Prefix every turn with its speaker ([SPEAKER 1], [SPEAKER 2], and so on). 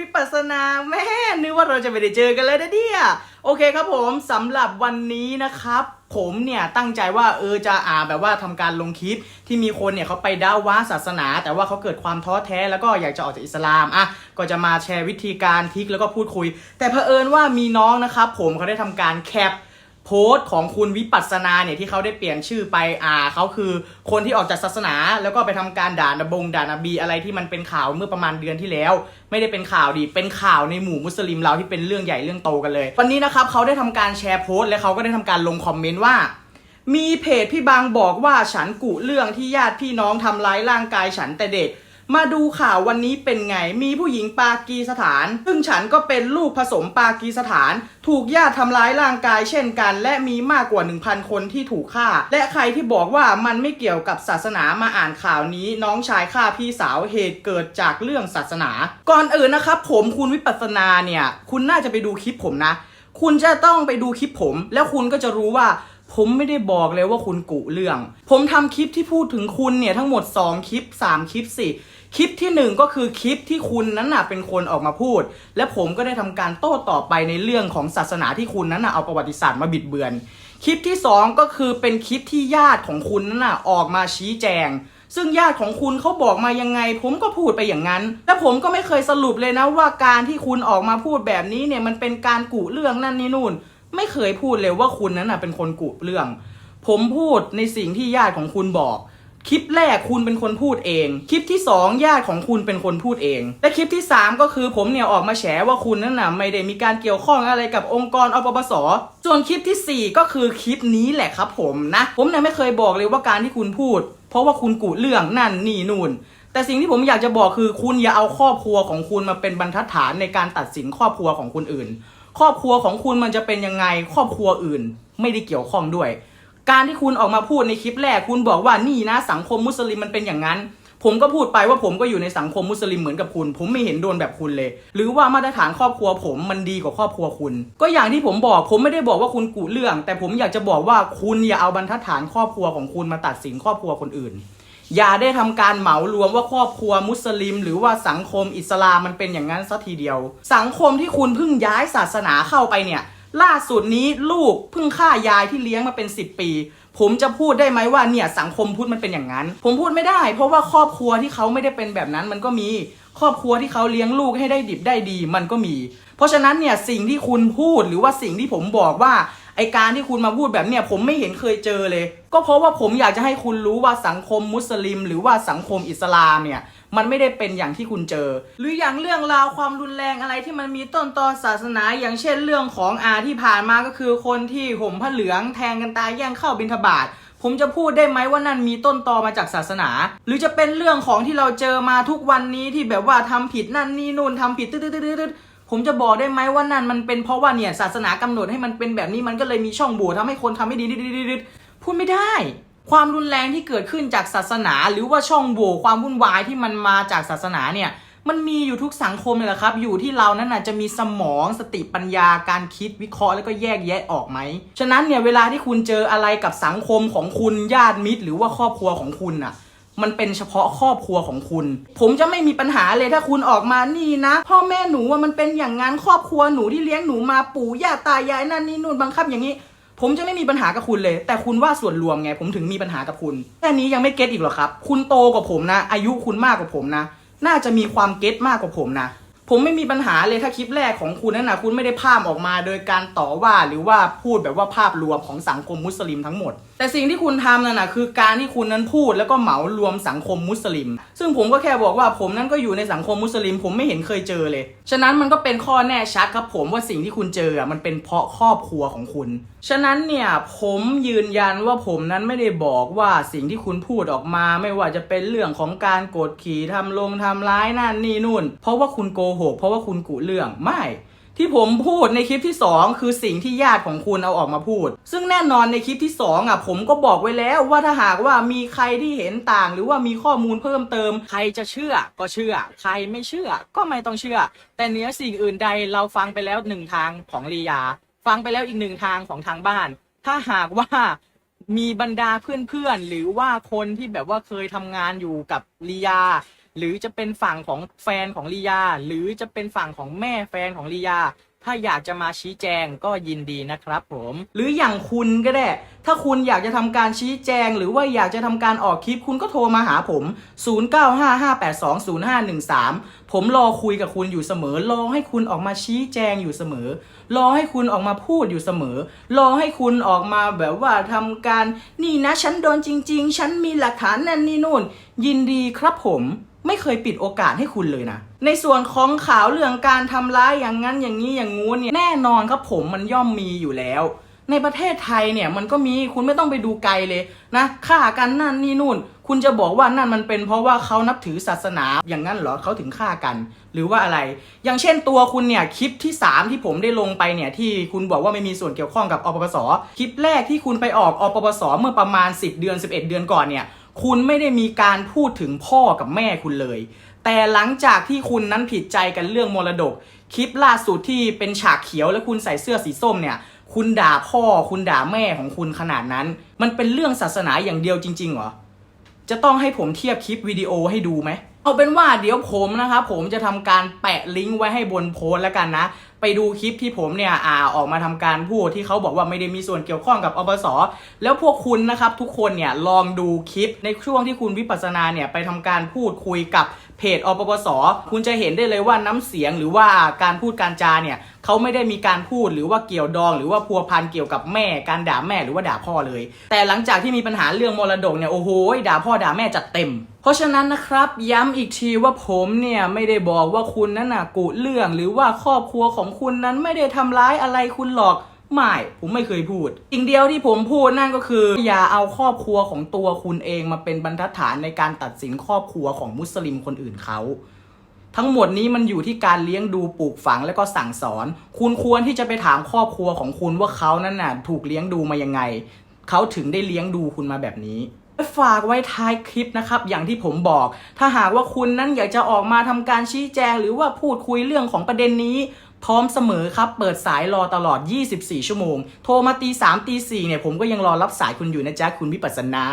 [SPEAKER 1] วิปัสนาแม่นึกว่าเราจะไม่ได้เจอกันเลยนะเนี่ยโอเคครับผมสำหรับวันนี้นะครับ ผมเนี่ยตั้งใจว่าเออจะอ่าแบบว่าทำการลงคลิปที่มีคนเนี่ยเขาไปด่าว่าศาสนา แต่ว่าเขาเกิดความท้อแท้ แล้วก็อยากจะออกจากอิสลามอะก็จะมาแชร์วิธีการทิกแล้วก็พูดคุย แต่เผอิญว่ามีน้องนะครับผมเขาได้ทำการแคป โพสต์ของคุณวิปัสสนาเนี่ยที่เขาได้เปลี่ยนชื่อไปอ่าเขาคือคนที่ออกจากศาสนา แล้วก็ไปทำการด่านบงด่านบีอะไรที่มันเป็นข่าวเมื่อประมาณเดือนที่แล้ว ไม่ได้เป็นข่าวดีเป็นข่าวในหมู่มุสลิมเราที่เป็นเรื่องใหญ่เรื่องโตกันเลย วันนี้นะครับเขาได้ทำการแชร์โพสต์และเขาก็ได้ทำการลงคอมเมนต์ว่ามีเพจพี่บางบอกว่าฉันกุเรื่องที่ญาติพี่น้องทำร้ายร่างกายฉันแต่เด็ก มาดูข่าววันนี้เป็นไง มีผู้หญิงปากีสถาน ซึ่งฉันก็เป็นลูกผสมปากีสถาน ถูกญาติทำร้ายร่างกายเช่นกัน และมีมากกว่า 1,000 คนที่ถูกฆ่า และใครที่บอกว่ามันไม่เกี่ยวกับศาสนามาอ่านข่าวนี้ น้องชายฆ่าพี่สาวเหตุเกิดจากเรื่องศาสนา ก่อนอื่นนะครับ ผมคุณวิปัสสนาเนี่ย คุณน่าจะไปดูคลิปผมนะ คุณจะต้องไปดูคลิปผม แล้วคุณก็จะรู้ว่าผมไม่ได้บอกเลยว่าคุณกุเรื่อง ผมทำคลิปที่พูดถึงคุณเนี่ยทั้งหมด 2 คลิป 3 คลิปสิ คลิปที่ 1 ก็คือคลิปที่คุณนั้นน่ะเป็นคนออกมาพูด และผมก็ได้ทำการโต้ตอบไปในเรื่องของศาสนาที่คุณนั้นน่ะเอาประวัติศาสตร์มาบิดเบือน คลิปที่ 2 ก็คือเป็นคลิปที่ญาติของคุณนั้นน่ะออกมาชี้แจง ซึ่งญาติของคุณเขาบอกมายังไง ผมก็พูดไปอย่างนั้น และผมก็ไม่เคยสรุปเลยนะว่าการที่คุณออกมาพูดแบบนี้เนี่ยมันเป็นการกุเรื่องนั่นนี่นู่น ไม่เคยพูดเลยว่าคุณนั้นน่ะเป็นคนกุเรื่อง ผมพูดในสิ่งที่ญาติของคุณบอก คลิปแรกคุณเป็นคนพูดเอง คลิปที่สองญาติของคุณเป็นคนพูดเอง และคลิปที่สามก็คือผมเนี่ยออกมาแฉว่าคุณนั้นน่ะไม่ได้มีการเกี่ยวข้องอะไรกับองค์กรอปปสส่วนคลิปที่สี่ก็คือคลิปนี้แหละครับผมนะ ผมเนี่ยไม่เคยบอกเลยว่าการที่คุณพูด เพราะว่าคุณกุเรื่องนั่นนี่นู่นแต่สิ่งที่ผมอยากจะบอกคือคุณอย่าเอาครอบครัวของคุณมาเป็นบรรทัดฐานในการตัดสินครอบครัวของคนอื่น ครอบครัวของคุณมันจะเป็นยังไงครอบครัวอื่น ไม่ได้เกี่ยวข้องด้วย การที่คุณออกมาพูดในคลิปแรก คุณบอกว่านี่นะสังคมมุสลิมมันเป็นอย่างนั้น ผมก็พูดไปว่าผมก็อยู่ในสังคมมุสลิมเหมือนกับคุณ ผมไม่เห็นโดนแบบคุณเลย หรือว่ามาตรฐานครอบครัวผมมันดีกว่าครอบครัวคุณ ก็อย่างที่ผมบอกผมไม่ได้บอกว่าคุณกุเรื่อง แต่ผมอยากจะบอกว่าคุณอย่าเอาบรรทัดฐานครอบครัวของคุณมาตัดสินครอบครัวคนอื่น อย่าได้ทำการเหมารวมว่าครอบครัวมุสลิม หรือว่าสังคมอิสลามมันเป็นอย่างนั้นซะทีเดียว สังคมที่คุณเพิ่งย้ายศาสนาเข้าไปเนี่ย ล่าสุดนี้ลูกเพิ่งฆ่ายายที่เลี้ยงมาเป็น 10 ปี ผมจะพูดได้ไหมว่าเนี่ยสังคมพุทธมันเป็นอย่างนั้น ผมพูดไม่ได้ เพราะว่าครอบครัวที่เขาไม่ได้เป็นแบบนั้นมันก็มีครอบครัวที่เขาเลี้ยงลูกให้ได้ดิบได้ดีมันก็มี เพราะฉะนั้นเนี่ยสิ่งที่คุณพูดหรือว่าสิ่งที่ผมบอกว่าไอการที่คุณมาพูดแบบเนี่ยผมไม่เห็นเคยเจอเลย ก็เพราะว่าผมอยากจะให้คุณรู้ว่าสังคมมุสลิม หรือว่าสังคมอิสลามเนี่ย มันไม่ได้เป็นอย่างที่คุณเจอ หรืออย่างเรื่องราวความรุนแรงอะไรที่มันมีต้นตอศาสนาอย่างเช่นเรื่องของอาที่ผ่านมาก็คือคนที่ห่มผ้าเหลืองแทงกันตายแย่งเข้าบิณฑบาตผมจะพูดได้ไหมว่านั่นมีต้นตอมาจากศาสนา หรือจะเป็นเรื่องของที่เราเจอมาทุกวันนี้ที่แบบว่าทำผิดนั่นนี่นู่นทำผิดตึ๊ดตึ๊ดผมจะบอกได้ไหมว่านั่นมันเป็นเพราะว่าเนี่ยศาสนากำหนดให้มันเป็นแบบนี้มันก็เลยมีช่องโหว่ทำให้คนทำไม่ดีดดๆพูดไม่ได้ ความรุนแรงที่เกิดขึ้นจากศาสนา หรือว่าช่องโหว่ความวุ่นวายที่มันมาจากศาสนาเนี่ยมันมีอยู่ทุกสังคมเลยละครับ อยู่ที่เรานั้นน่ะจะมีสมองสติปัญญาการคิดวิเคราะห์แล้วก็แยกแยะออกไหม ฉะนั้นเนี่ยเวลาที่คุณเจออะไรกับสังคมของคุณญาติมิตร หรือว่าครอบครัวของคุณน่ะ มันเป็นเฉพาะครอบครัวของคุณ ผมจะไม่มีปัญหาเลยถ้าคุณออกมานี่นะ พ่อแม่หนูว่ามันเป็นอย่างนั้นครอบครัวหนูที่เลี้ยงหนูมาปู่ย่าตายายนั่นนี่นู่นบังคับอย่างนี้ ผมจะไม่มีปัญหากับคุณเลย แต่คุณว่าส่วนรวมไง ผมถึงมีปัญหากับคุณแค่นี้ยังไม่เก็ตอีกหรอครับ คุณโตกว่าผมนะ อายุคุณมากกว่าผมนะ น่าจะมีความเก็ตมากกว่าผมนะ ผมไม่มีปัญหาเลยถ้าคลิปแรกของคุณนั่นนะคุณไม่ได้ภาพออกมา โดยการต่อว่าหรือว่าพูดแบบว่าภาพรวมของสังคมมุสลิมทั้งหมด แต่สิ่งที่คุณทำนั่นนะคือการที่คุณนั้นพูดแล้วก็เหมารวมสังคมมุสลิม ซึ่งผมก็แค่บอกว่าผมนั้นก็อยู่ในสังคมมุสลิม ผมไม่เห็นเคยเจอเลย ฉะนั้นมันก็เป็นข้อแน่ชัดครับผมว่าสิ่งที่คุณเจออะมันเป็นเพราะครอบครัวของคุณ ฉะนั้นเนี่ยผมยืนยันว่าผมนั้นไม่ได้บอกว่าสิ่งที่คุณพูดออกมา ไม่ว่าจะเป็นเรื่องของการกดขี่ทำลงทำร้ายนั่นนี่นู่น เพราะว่าคุณโกหก เพราะว่าคุณกุเรื่องไม่ ที่ผมพูดในคลิปที่ 2 คือสิ่งที่ญาติของคุณเอาออกมาพูด ซึ่งแน่นอนในคลิปที่ 2อะผมก็บอกไว้แล้วว่าถ้าหากว่ามีใครที่เห็นต่าง หรือว่ามีข้อมูลเพิ่มเติม ใครจะเชื่อก็เชื่อ ใครไม่เชื่อก็ไม่ต้องเชื่อ แต่เนื้อสิ่งอื่นใดเราฟังไปแล้วหนึ่งทางของลียา ฟังไปแล้วอีกหนึ่งทางของทางบ้าน ถ้าหากว่ามีบรรดาเพื่อนๆหรือว่าคนที่แบบว่าเคยทำงานอยู่กับลียา หรือจะเป็นฝั่งของแฟนของลียา หรือจะเป็นฝั่งของแม่แฟนของลียา ถ้าอยากจะมาชี้แจงก็ยินดีนะครับผม หรืออย่างคุณก็ได้ ถ้าคุณอยากจะทำการชี้แจง หรือว่าอยากจะทำการออกคลิปคุณก็โทรมาหาผม 0955820513 ผมรอคุยกับคุณอยู่เสมอ รอให้คุณออกมาชี้แจงอยู่เสมอ รอให้คุณออกมาพูดอยู่เสมอ รอให้คุณออกมาแบบว่าทำการ นี่นะฉันโดนจริง ๆ ฉันมีหลักฐานนั่นนี่นู่น ยินดีครับผม ไม่เคยปิดโอกาสให้คุณเลยนะ ในส่วนของข่าวเรื่องการทำร้ายอย่างนั้นอย่างนี้อย่างงู้นเนี่ยแน่นอนครับผมมันย่อมมีอยู่แล้ว ในประเทศไทยเนี่ยมันก็มีคุณไม่ต้องไปดูไกลเลยนะฆ่ากันนั่นนี่นู่น คุณจะบอกว่านั่นมันเป็นเพราะว่าเขานับถือศาสนาอย่างนั้นเหรอเขาถึงฆ่ากัน หรือว่าอะไร อย่างเช่นตัวคุณเนี่ยคลิปที่ 3 ที่ผมได้ลงไปเนี่ยที่คุณบอกว่าไม่มีส่วนเกี่ยวข้องกับอปปสคลิปแรกที่คุณไปออกอปปสเมื่อประมาณ 10 เดือน 11 เดือนก่อนเนี่ย คุณไม่ได้มีการพูดถึงพ่อกับแม่คุณเลย แต่หลังจากที่คุณนั้นผิดใจกันเรื่องมรดก คลิปล่าสุดที่เป็นฉากเขียวและคุณใส่เสื้อสีส้มเนี่ย คุณด่าพ่อ คุณด่าแม่ของคุณขนาดนั้น มันเป็นเรื่องศาสนาอย่างเดียวจริงๆเหรอ จะต้องให้ผมเทียบคลิปวิดีโอให้ดูไหม เอาเป็นว่าเดี๋ยวผมนะครับผมจะทำการแปะลิงก์ไว้ให้บนโพสต์แล้วกันนะ ไปดูคลิปที่ผมเนี่ยอ่าออกมาทำการพูดที่เขาบอกว่าไม่ได้มีส่วนเกี่ยวข้องกับอปสแล้วพวกคุณนะครับทุกคนเนี่ยลองดูคลิปในช่วงที่คุณวิปัสสนาเนี่ยไปทำการพูดคุยกับ เพจอปปส คุณจะเห็นได้เลยว่าน้ำเสียงหรือว่าการพูดการจาเนี่ยเขาไม่ได้มีการพูดหรือว่าเกี่ยวดองหรือว่าพัวพันเกี่ยวกับแม่การด่าแม่หรือว่าด่าพ่อเลย แต่หลังจากที่มีปัญหาเรื่องมรดกเนี่ยโอ้โหด่าพ่อด่าแม่จัดเต็ม เพราะฉะนั้นนะครับย้ำอีกทีว่าผมเนี่ยไม่ได้บอกว่าคุณนั้นน่ะกุเรื่อง หรือว่าครอบครัวของคุณนั้นไม่ได้ทำร้ายอะไรคุณหรอก ไม่ผมไม่เคยพูด สิ่งเดียวที่ผมพูดนั่นก็คือ อย่าเอาครอบครัวของตัวคุณเองมาเป็นบรรทัดฐานในการตัดสินครอบครัวของมุสลิมคนอื่นเขาทั้งหมดนี้มันอยู่ที่การเลี้ยงดูปลูกฝังและก็สั่งสอน คุณควรที่จะไปถามครอบครัวของคุณว่าเขานั้นน่ะถูกเลี้ยงดูมายังไง เขาถึงได้เลี้ยงดูคุณมาแบบนี้ฝากไว้ท้ายคลิปนะครับ อย่างที่ผมบอก ถ้าหากว่าคุณนั้นอยากจะออกมาทำการชี้แจง หรือว่าพูดคุยเรื่องของประเด็นนี้ พร้อมเสมอครับ เปิดสายรอตลอด 24 ชั่วโมง โทรมาตี3ตี4เนี่ยผมก็ยังรอรับสายคุณอยู่นะจ๊ะคุณวิปัสสนา